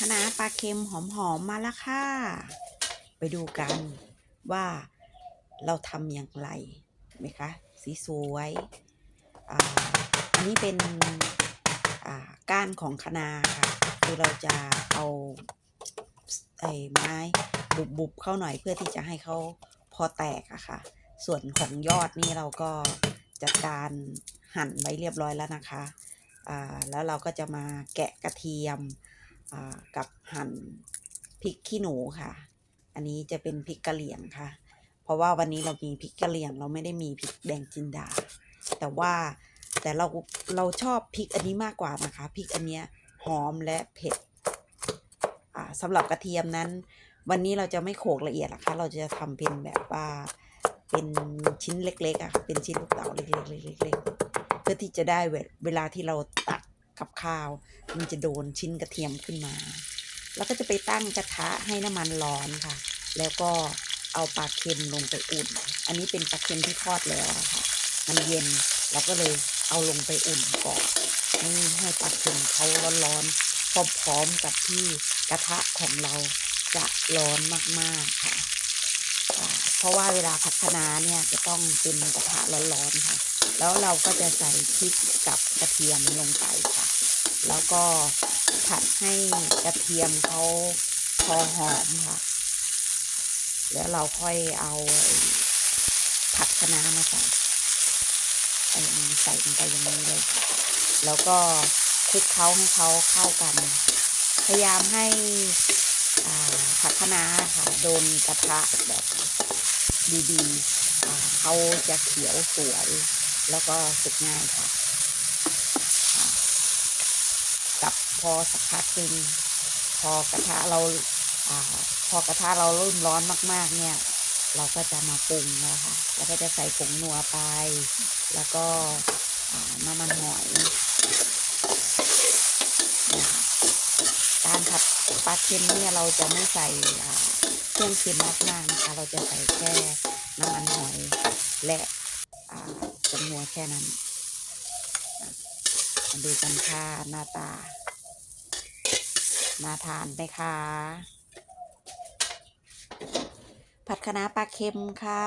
คะน้าปลาเค็มหอมๆมาแล้วค่ะ ไปดูกันว่าเราทำอย่างไรไหมคะ สีสวยอ่าอันนี้เป็นอ่าก้านของคะนาค่ะ คือเราจะเอาไอ้ไม้บุบๆเข้าหน่อยเพื่อที่จะให้เขาพอแตกอะค่ะ ส่วนของยอดนี่เราก็จัดการหั่นไว้เรียบร้อยแล้วนะคะอ่าแล้วเราก็จะมาแกะกระเทียม กับหั่นพริกขี้หนูค่ะ อันนี้จะเป็นพริกกะเหรี่ยงค่ะ เพราะว่าวันนี้เรามีพริกกะเหรี่ยง เราไม่ได้มีพริกแดงจินดา แต่ว่าแต่เราเราชอบพริกอันนี้มากกว่านะคะพริกอันเนี้ยหอมและเผ็ดสำหรับกระเทียมนั้น วันนี้เราจะไม่โขลกละเอียดนะคะ เราจะทำเป็นแบบว่าเป็นชิ้นเล็กๆอะ่ะเป็นชิ้นลูกเต๋าเล็กๆเล็กๆเพื่อที่จะได้เวเวลาที่เราตัก กับข้าว มันจะโดนชิ้นกระเทียมขึ้นมา แล้วก็จะไปตั้งกระทะให้น้ำมันร้อนค่ะ แล้วก็เอาปลาเค็มลงไปอุ่น อันนี้เป็นปลาเค็มที่ทอดแล้วค่ะ มันเย็นเราก็เลยเอาลงไปอุ่นก่อนนี่ให้ปลาเค็มเขาร้อนๆพร้อมๆกับที่กระทะของเราจะร้อนมากๆค่ะ เพราะว่าเวลาผัดคะน้าเนี่ยจะต้องเป็นกระทะร้อนๆค่ะ แล้วเราก็จะใส่พริกกับกระเทียมลงไปค่ะ แล้วก็ผัดให้กระเทียมเขาพอหอมค่ะ แล้วเราค่อยเอาผักคะน้ามาใส่ใส่ลงไปอย่างนี้เลย แล้วก็คลุกเคล้าให้เขาเข้ากัน พยายามให้ผักคะน้าค่ะ โดนกระทะแบบดีๆเขาจะเขียวสวย แล้วก็สุกง่ายค่ะ กับพอสักพักหนึ่งพอกระทะเราอ่าพอกระทะเราเริ่มร้อนมาก ๆ เนี่ย เราก็จะมาปรุงแล้วค่ะ แล้วก็จะใส่ผงนัวไป แล้วก็น้ำมันหอยนะคะการผัดปลาเค็มเนี่ยเราจะไม่ใส่เครื่องเค็มมากๆนะคะ เราจะใส่แค่น้ำมันหอยและอ่าผงนัวแค่นั้น มาดูกันค่ะหน้าตา น่าทานไหมคะ ผัดคะน้าปลาเค็มค่ะ